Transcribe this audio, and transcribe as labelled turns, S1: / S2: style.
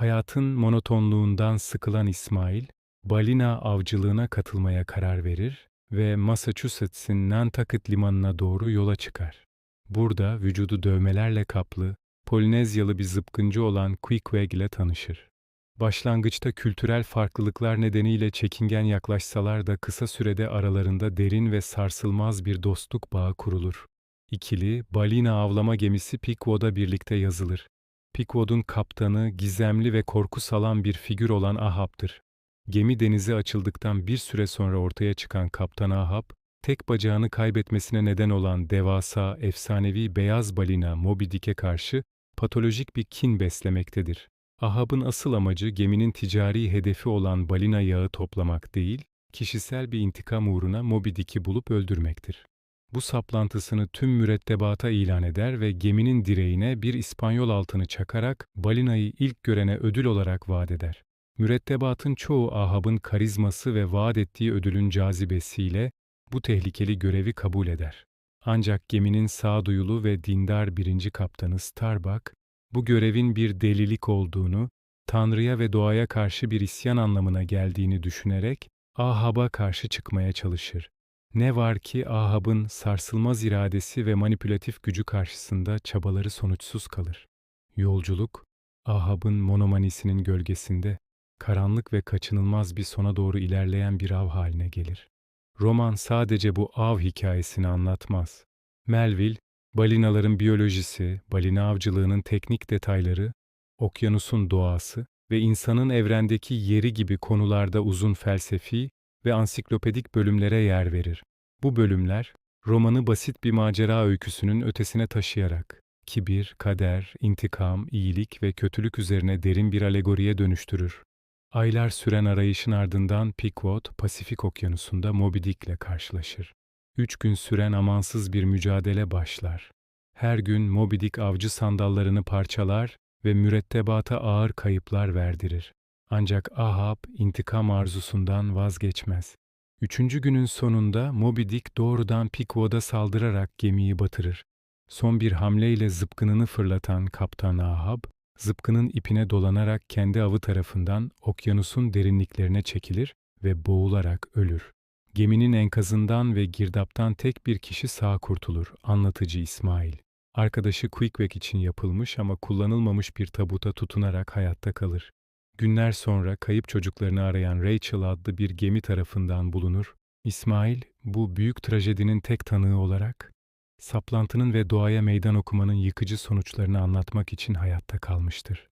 S1: Hayatın monotonluğundan sıkılan İsmail, balina avcılığına katılmaya karar verir ve Massachusetts'in Nantucket limanına doğru yola çıkar. Burada vücudu dövmelerle kaplı, Polinezyalı bir zıpkıncı olan Queequeg ile tanışır. Başlangıçta kültürel farklılıklar nedeniyle çekingen yaklaşsalar da kısa sürede aralarında derin ve sarsılmaz bir dostluk bağı kurulur. İkili, balina avlama gemisi Pequod'a birlikte yazılır. Pequod'un kaptanı gizemli ve korku salan bir figür olan Ahab'dır. Gemi denize açıldıktan bir süre sonra ortaya çıkan Kaptan Ahab, tek bacağını kaybetmesine neden olan devasa, efsanevi beyaz balina Moby Dick'e karşı patolojik bir kin beslemektedir. Ahab'ın asıl amacı geminin ticari hedefi olan balina yağı toplamak değil, kişisel bir intikam uğruna Moby Dick'i bulup öldürmektir. Bu saplantısını tüm mürettebata ilan eder ve geminin direğine bir İspanyol altını çakarak balinayı ilk görene ödül olarak vaat eder. Mürettebatın çoğu Ahab'ın karizması ve vaat ettiği ödülün cazibesiyle bu tehlikeli görevi kabul eder. Ancak geminin sağduyulu ve dindar birinci kaptanı Starbuck, bu görevin bir delilik olduğunu, Tanrı'ya ve doğaya karşı bir isyan anlamına geldiğini düşünerek Ahab'a karşı çıkmaya çalışır. Ne var ki Ahab'ın sarsılmaz iradesi ve manipülatif gücü karşısında çabaları sonuçsuz kalır. Yolculuk, Ahab'ın monomanisinin gölgesinde, karanlık ve kaçınılmaz bir sona doğru ilerleyen bir av haline gelir. Roman sadece bu av hikayesini anlatmaz. Melville, balinaların biyolojisi, balina avcılığının teknik detayları, okyanusun doğası ve insanın evrendeki yeri gibi konularda uzun felsefi ve ansiklopedik bölümlere yer verir. Bu bölümler, romanı basit bir macera öyküsünün ötesine taşıyarak, kibir, kader, intikam, iyilik ve kötülük üzerine derin bir alegoriye dönüştürür. Aylar süren arayışın ardından Pequod, Pasifik Okyanusu'nda Moby Dick ile karşılaşır. Üç gün süren amansız bir mücadele başlar. Her gün Moby Dick avcı sandallarını parçalar ve mürettebata ağır kayıplar verdirir. Ancak Ahab intikam arzusundan vazgeçmez. Üçüncü günün sonunda Moby Dick doğrudan Pequod'a saldırarak gemiyi batırır. Son bir hamleyle zıpkınını fırlatan Kaptan Ahab, zıpkının ipine dolanarak kendi avı tarafından okyanusun derinliklerine çekilir ve boğularak ölür. Geminin enkazından ve girdaptan tek bir kişi sağ kurtulur, anlatıcı İsmail. Arkadaşı Quickback için yapılmış ama kullanılmamış bir tabuta tutunarak hayatta kalır. Günler sonra kayıp çocuklarını arayan Rachel adlı bir gemi tarafından bulunur. İsmail, bu büyük trajedinin tek tanığı olarak, saplantının ve doğaya meydan okumanın yıkıcı sonuçlarını anlatmak için hayatta kalmıştır.